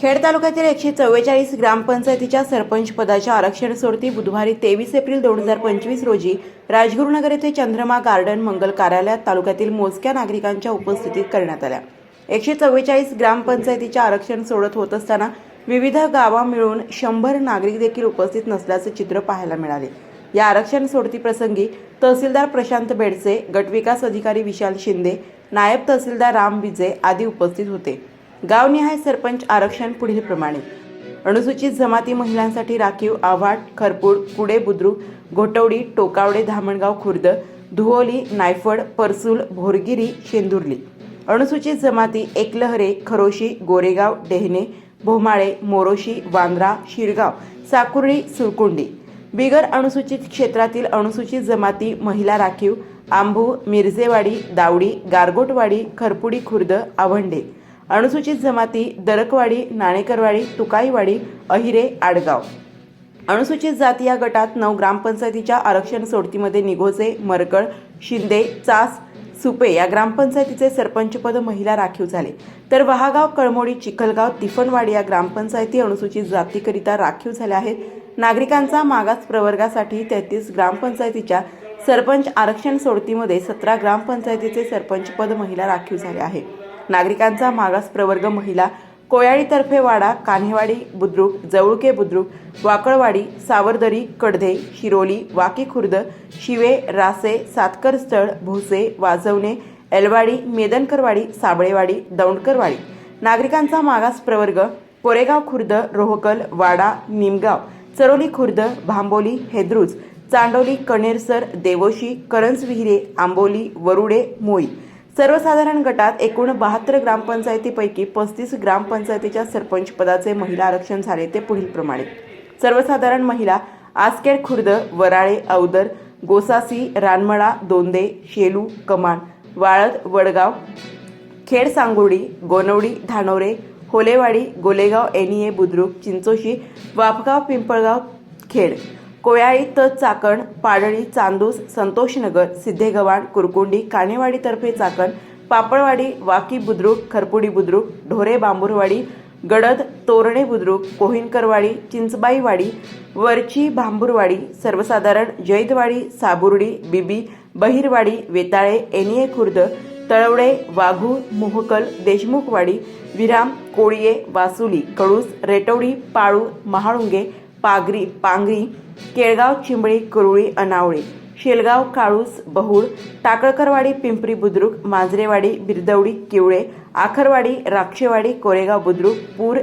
खेड तालुक्यातील एकशे चव्वेचाळीस ग्रामपंचायतीच्या सरपंच पदाच्या आरक्षण सोडती बुधवारी तेवीस एप्रिल दोन हजार पंचवीस रोजी राजगुरुनगर येथे चंद्रमा गार्डन मंगल कार्यालयात तालुक्यातील मोजक्या नागरिकांच्या उपस्थितीत करण्यात आल्या. एकशे चव्वेचाळीस ग्रामपंचायतीच्या आरक्षण सोडत होत असताना विविध गावा मिळून शंभर नागरिक देखील उपस्थित नसल्याचे चित्र पाहायला मिळाले. या आरक्षण सोडती प्रसंगी तहसीलदार प्रशांत बेडसे गटविकास अधिकारी विशाल शिंदे नायब तहसीलदार राम विजे आदी उपस्थित होते. गावनिहाय सरपंच आरक्षण पुढीलप्रमाणे अनुसूचित जमाती महिलांसाठी राखीव आव्हाड खरपूड कुडे बुद्रुक घोटवडी टोकावडे धामणगाव खुर्द धुओली नायफड परसूल भोरगिरी शेंदुर्ली. अनुसूचित जमाती एकलहरे खरोशी गोरेगाव डेहणे भोमाळे मोरोशी वांद्रा शिरगाव साकुर्डी सुरकुंडी. बिगर अनुसूचित क्षेत्रातील अनुसूचित जमाती महिला राखीव आंबू मिरजेवाडी दावडी गारगोटवाडी खरपुडी खुर्द आवंडे अनुसूचित जमाती दरकवाडी नाणेकरवाडी तुकाईवाडी अहिरे आडगाव. अनुसूचित जाती या गटात नऊ ग्रामपंचायतीच्या आरक्षण सोडतीमध्ये निघोजे मरकळ शिंदे चास सुपे या ग्रामपंचायतीचे सरपंचपद महिला राखीव झाले. तर वहागाव कळमोडी चिखलगाव तिफणवाडी या ग्रामपंचायती अनुसूचित जातीकरिता राखीव झाल्या आहेत. नागरिकांचा मागास प्रवर्गासाठी तेहतीस ग्रामपंचायतीच्या सरपंच आरक्षण सोडतीमध्ये सतरा ग्रामपंचायतीचे सरपंचपद महिला राखीव झाले आहे. नागरिकांचा मागास प्रवर्ग महिला कोयाळीतर्फे वाडा कान्हेवाडी बुद्रुक जवळके बुद्रुक वाकळवाडी सावरदरी कडधे शिरोली वाकी खुर्द शिवे रासे सातकर स्थळ भोसे वाजवणे एलवाडी मेदनकरवाडी साबळेवाडी दौंडकरवाडी. नागरिकांचा मागास प्रवर्ग कोरेगाव खुर्द रोहकल वाडा निमगाव चरोली खुर्द भांबोली हेद्रुज चांडोली कणेरसर देवोशी करंजविहिरे आंबोली वरुडे मोई. सर्वसाधारण गटात एकूण बहात्तर ग्रामपंचायतीपैकी पस्तीस ग्रामपंचायतीच्या सरपंच पदाचे महिला आरक्षण झाले ते पुढीलप्रमाणे सर्वसाधारण महिला आसकेड खुर्द वराळे अवदर गोसासी रानमळा दोंदे शेलू कमान वाळद वडगाव खेड सांगोडी गोनवडी धानोरे होलेवाडी गोलेगाव एनिये बुद्रुक चिंचोशी वापगाव पिंपळगाव खेड कोयाळी तत चाकण पाडळी चांदूस संतोषनगर सिद्धेगव्हाण कुरकुंडी कानेवाडीतर्फे चाकण पापळवाडी वाकी बुद्रुक खरपुडी बुद्रुक ढोरे बांबुरवाडी गडद तोरणे बुद्रुक कोहिनकरवाडी चिंचबाईवाडी वरची भांबुरवाडी सर्वसाधारण जैदवाडी साबुर्डी बिबी बहिरवाडी वेताळे एनिये खुर्द तळवडे वाघू मोहकल देशमुखवाडी विराम कोळिये वासुली कळूस रेटवडी पाळू महाळुंगे पागरी पांगरी केळगाव चिंबळी कुरुळी अनावळी शेलगाव काळूस बहुळ टाकळकरवाडी पिंपरी बुद्रुक मांजरेवाडी बिरदवडी किवळे आखरवाडी राक्षेवाडी कोरेगाव बुद्रुक पूर